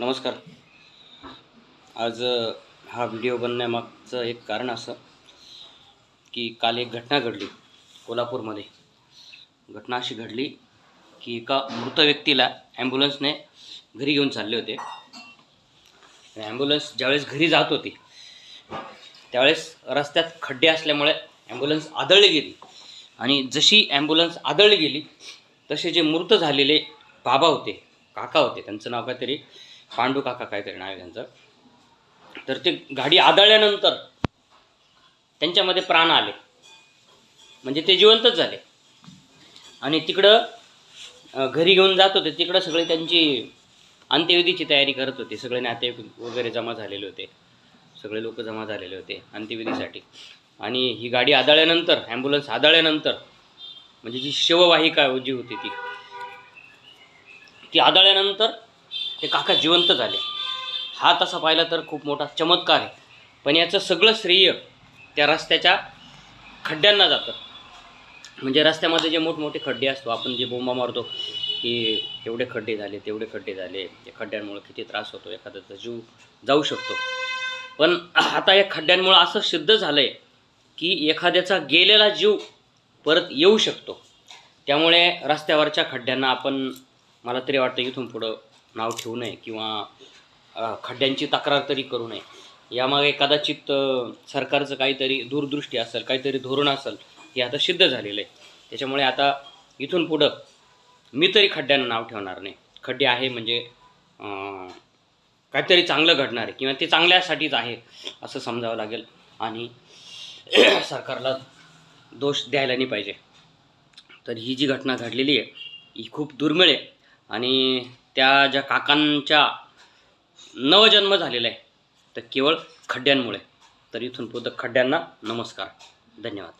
नमस्कार. आज हा व्हिडिओ बनण्यामागचं एक कारण असं की काल एक घटना घडली कोल्हापूरमध्ये. घटना अशी घडली की एका मृत व्यक्तीला ॲम्ब्युलन्सने घरी घेऊन चालले होते. आणि ॲम्ब्युलन्स ज्यावेळेस घरी जात होती त्यावेळेस रस्त्यात खड्डे असल्यामुळे ॲम्ब्युलन्स आदळली गेली. आणि जशी ॲम्ब्युलन्स आदळली गेली तसे जे मृत झालेले बाबा होते काका होते. त्यांचं नाव काहीतरी पांडू काका काहीतरी नाव आहे त्यांचं. तर ते गाडी आदळल्यानंतर त्यांच्यामध्ये प्राण आले. म्हणजे ते जिवंतच झाले. आणि तिकडं घरी घेऊन जात होते. तिकडं सगळे त्यांची अंत्यविधीची तयारी करत होते. सगळे नाते वगैरे जमा झालेले होते. सगळे लोक जमा झालेले होते अंत्यविधीसाठी. आणि ही गाडी आदळल्यानंतर ॲम्ब्युलन्स आदळल्यानंतर म्हणजे जी शववाहिका जी होती ती ती आदळल्यानंतर ते काका जिवंत झाले. हा तसा पाहिला तर खूप मोठा चमत्कार आहे. पण याचं सगळं श्रेय त्या रस्त्याच्या खड्ड्यांना जातं. म्हणजे रस्त्यामध्ये जे मोठमोठे खड्डे असतो आपण जे बोंबा मारतो की एवढे खड्डे झाले तेवढे खड्डे झाले त्या खड्ड्यांमुळे किती त्रास होतो एखाद्याचा जीव जाऊ शकतो. पण आता या खड्ड्यांमुळं असं सिद्ध झालं आहे की एखाद्याचा गेलेला जीव परत येऊ शकतो. त्यामुळे रस्त्यावरच्या खड्ड्यांना आपण मला तरी वाटतं इथून पुढं नाव ठेवू नये किंवा खड्ड्यांची तक्रार तरी करू नये. यामागे कदाचित सरकारचं काहीतरी दूरदृष्टी असेल काहीतरी धोरण असेल हे आता सिद्ध झालेलं आहे. त्याच्यामुळे आता इथून पुढं मी तरी खड्ड्यांना नाव ठेवणार नाही. खड्डे आहे म्हणजे काहीतरी चांगलं घडणार आहे किंवा ते चांगल्यासाठीच आहे असं समजावं लागेल. आणि सरकारला दोष द्यायला नाही पाहिजे. तर ही जी घटना घडलेली आहे ही खूप दुर्मिळ आहे. आणि त्या ज्या काकांच्या नवजन्म झालेला आहे तर केवळ खड्ड्यांमुळे. तर इथून पुढं खड्ड्यांना नमस्कार. धन्यवाद.